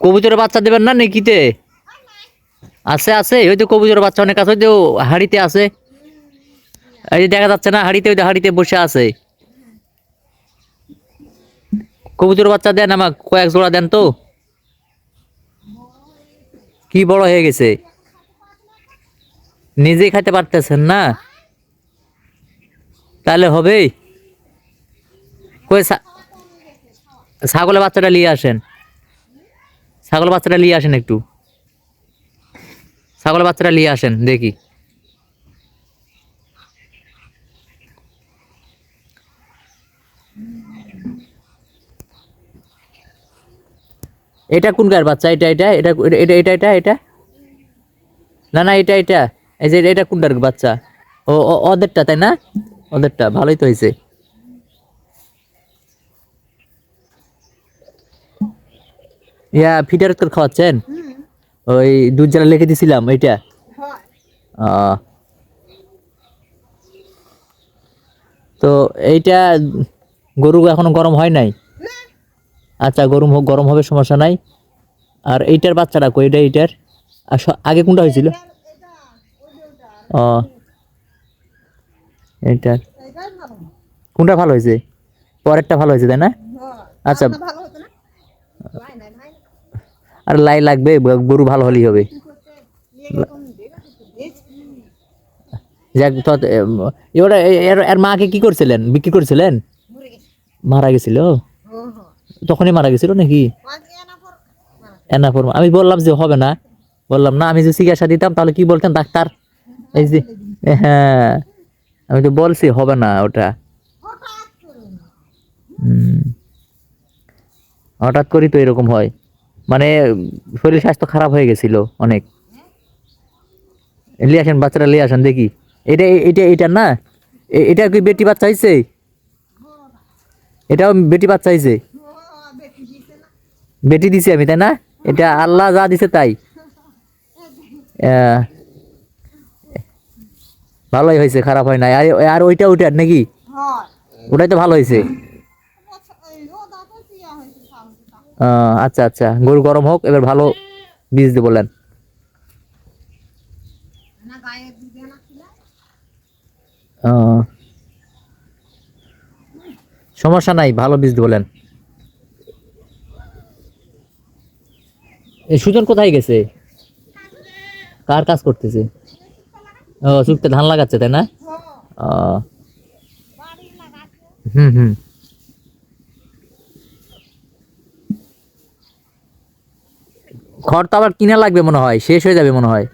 কবুতরের বাচ্চা দেবেন না নাকিতে? আছে আছে হয়তো কবুতরের বাচ্চা অনেক আছে হয়তো হাড়িতে আছে। এই যে দেখা যাচ্ছে না, হাড়িতে হয়তো হাড়িতে বসে আছে। কবুতরের বাচ্চা দেন আমার কয়েক জোড়া দেন তো। কি বড় হয়ে গেছে। নিজেই খাইতে পারতেছেন না। তাহলে হবে কই ছাগলের বাচ্চাটা নিয়ে আসেন। ছাগলের বাচ্চাটা নিয়ে আসেন একটু। ছাগলের বাচ্চাটা নিয়ে আসেন, দেখি। এটা কোন গায়ের বাচ্চা? এটা এটা এটা এটা এটা এটা এটা? না না, এটা এটা। এই যে, এটা কোনটার বাচ্চা? ও- ওদেরটা, তাই না? ওদেরটা, ভালোই তো হয়েছে। ইয়া ফিটার তোর খাওয়াচ্ছেন? ওই দুধ জ্বালা লিখে দিছিলাম এইটা। তো এইটা গরু এখনও গরম হয় নাই? আচ্ছা গরম হোক গরম হবে সমস্যা নাই। আর এইটার বাচ্চাটা কই? এটা এইটার? আর আগে কোনটা হয়েছিল? ও। এইটার কোনটা ভালো হয়েছে? পরেরটা ভালো হয়েছে তাই না? আচ্ছা। আর লাই লাগবে গরু ভালো হলেই হবে। এর মাকে কি করছিলেন? বিক্রি করছিলেন? মারা গেছিল? তখনই মারা গেছিল নাকি? আমি বললাম যে হবে না। বললাম, না, আমি যে চিকিৎসা দিতাম, তাহলে কি বলতেন ডাক্তার? এই যে হ্যাঁ। আমি তো বলছি, হবে না ওটা। হঠাৎ করেই তো এরকম হয়। মানে শরীর স্বাস্থ্য খারাপ হয়ে গেছিল অনেক। লিয়ে আসেন বাচ্চাটা লিয়ে আসেন দেখি। এটা এটা এটা না? এটা কি বেটি বাচ্চা হয়েছে এটাও বেটি বাচ্চা হয়েছে বেটি দিছি আমি তাই না? এটা আল্লাহ যা দিছে তাই। ভালোই হয়েছে খারাপ হয় নাই। আর আর ওইটা ওইটার নাকি? ওটাই তো ভালো হয়েছে আচ্ছা আচ্ছা। গরু গরম হোক, এবার ভালো বীজ দিয়ে বলেন। সমস্যা নাই, ভালো বীজ বলেন। সুজন কোথায় গেছে? কার কাজ করতেছে? ও চুপতে ধান লাগাচ্ছে, তাই না? হুম হুম। খড় তো আবার কিনা লাগবে মনে হয় শেষ হয়ে যাবে মনে হয়।